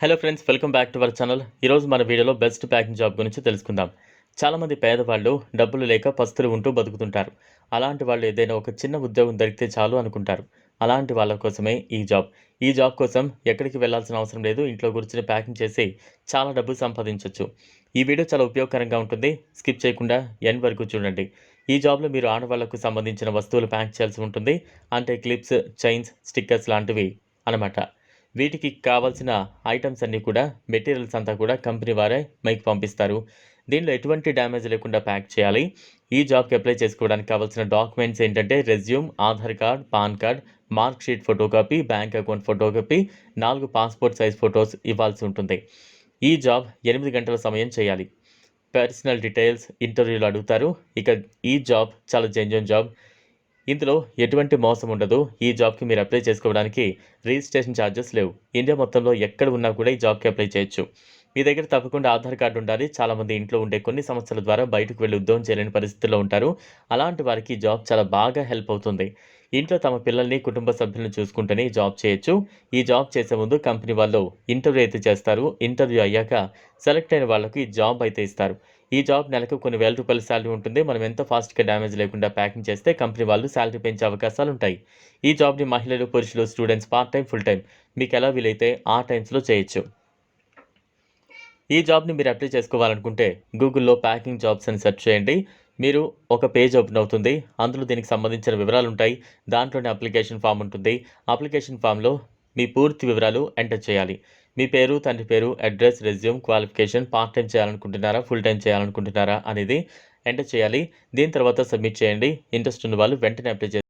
Hello friends welcome back to our channel ఈరోజు మన వీడియోలో బెస్ట్ ప్యాకింగ్ జాబ్ గురించి తెలుసుకుందాం. చాలామంది పేదవాళ్ళు డబ్బులు లేక పస్తులు ఉంటూ బతుకుతుంటారు. అలాంటి వాళ్ళు ఏదైనా ఒక చిన్న ఉద్యోగం దొరికితే చాలు అనుకుంటారు. అలాంటి వాళ్ళ కోసమే ఈ జాబ్ ఈ జాబ్ కోసం ఎక్కడికి వెళ్ళాల్సిన అవసరం లేదు. ఇంట్లో కూర్చుని ప్యాకింగ్ చేసి చాలా డబ్బు సంపాదించవచ్చు ఈ వీడియో చాలా ఉపయోగకరంగా ఉంటుంది. స్కిప్ చేయకుండా ఎండ్ వరకు చూడండి. ఈ జాబ్లో మీరు ఆడవాళ్ళకు సంబంధించిన వస్తువులు ప్యాక్ చేయాల్సి ఉంటుంది. అంటే క్లిప్స్ చైన్స్ స్టిక్కర్స్ లాంటివి అనమాట వీటికి కావాల్సిన ఐటమ్స్ అన్నీ కూడా మెటీరియల్స్ అంతా కూడా కంపెనీ వారే మీకు పంపిస్తారు. దీనిలో ఎటువంటి డ్యామేజ్ లేకుండా ప్యాక్ చేయాలి. ఈ జాబ్కి అప్లై చేసుకోవడానికి కావాల్సిన డాక్యుమెంట్స్ ఏంటంటే resume Aadhaar card PAN card mark sheet photocopy bank account photocopy నాలుగు పాస్పోర్ట్ సైజ్ ఫొటోస్ ఇవ్వాల్సి ఉంటుంది. ఈ జాబ్ ఎనిమిది గంటల సమయం చేయాలి. పర్సనల్ డీటెయిల్స్ ఇంటర్వ్యూలు అడుగుతారు. ఇక ఈ జాబ్ చాలా జెన్యున్ జాబ్. ఇందులో ఎటువంటి మోసం ఉండదు. ఈ జాబ్కి మీరు అప్లై చేసుకోవడానికి రిజిస్ట్రేషన్ ఛార్జెస్ లేవు. ఇండియా మొత్తంలో ఎక్కడ ఉన్నా కూడా ఈ జాబ్కి అప్లై చేయొచ్చు. మీ దగ్గర తప్పకుండా ఆధార్ కార్డు ఉండాలి. చాలామంది ఇంట్లో ఉండే కొన్ని సమస్యల ద్వారా బయటకు వెళ్ళి ఉద్యోగం చేయలేని పరిస్థితుల్లో ఉంటారు. అలాంటి వారికి జాబ్ చాలా బాగా హెల్ప్ అవుతుంది. ఇంట్లో తమ పిల్లల్ని కుటుంబ సభ్యులను చూసుకుంటూనే జాబ్ చేయొచ్చు. ఈ జాబ్ చేసే ముందు కంపెనీ వాళ్ళు ఇంటర్వ్యూ అయితే చేస్తారు. ఇంటర్వ్యూ అయ్యాక సెలెక్ట్ అయిన వాళ్ళకి ఈ జాబ్ అయితే ఇస్తారు. ఈ జాబ్ నెలకు కొన్ని వేల రూపాయల శాలరీ ఉంటుంది. మనం ఎంత ఫాస్ట్గా డ్యామేజ్ లేకుండా ప్యాకింగ్ చేస్తే కంపెనీ వాళ్ళు శాలరీ పెంచే అవకాశాలు ఉంటాయి. ఈ జాబ్ని మహిళలు పురుషులు students part time full time మీకు ఎలా వీలైతే ఆ టైమ్స్లో చేయొచ్చు. ఈ జాబ్ని మీరు అప్లై చేసుకోవాలనుకుంటే గూగుల్లో ప్యాకింగ్ జాబ్స్ అని సెర్చ్ చేయండి. మీరు ఒక పేజ్ ఓపెన్ అవుతుంది. అందులో దీనికి సంబంధించిన వివరాలు ఉంటాయి. దాంట్లోనే అప్లికేషన్ ఫామ్ ఉంటుంది. అప్లికేషన్ ఫామ్లో మీ పూర్తి వివరాలు ఎంటర్ చేయాలి. మీ పేరు తండ్రి పేరు address resume qualification part time చేయాలనుకుంటున్నారా ఫుల్ టైం చేయాలనుకుంటున్నారా అనేది ఎంటర్ చేయాలి. దీని తర్వాత సబ్మిట్ చేయండి. ఇంట్రెస్ట్ ఉన్న వాళ్ళు వెంటనే అప్లై చేసి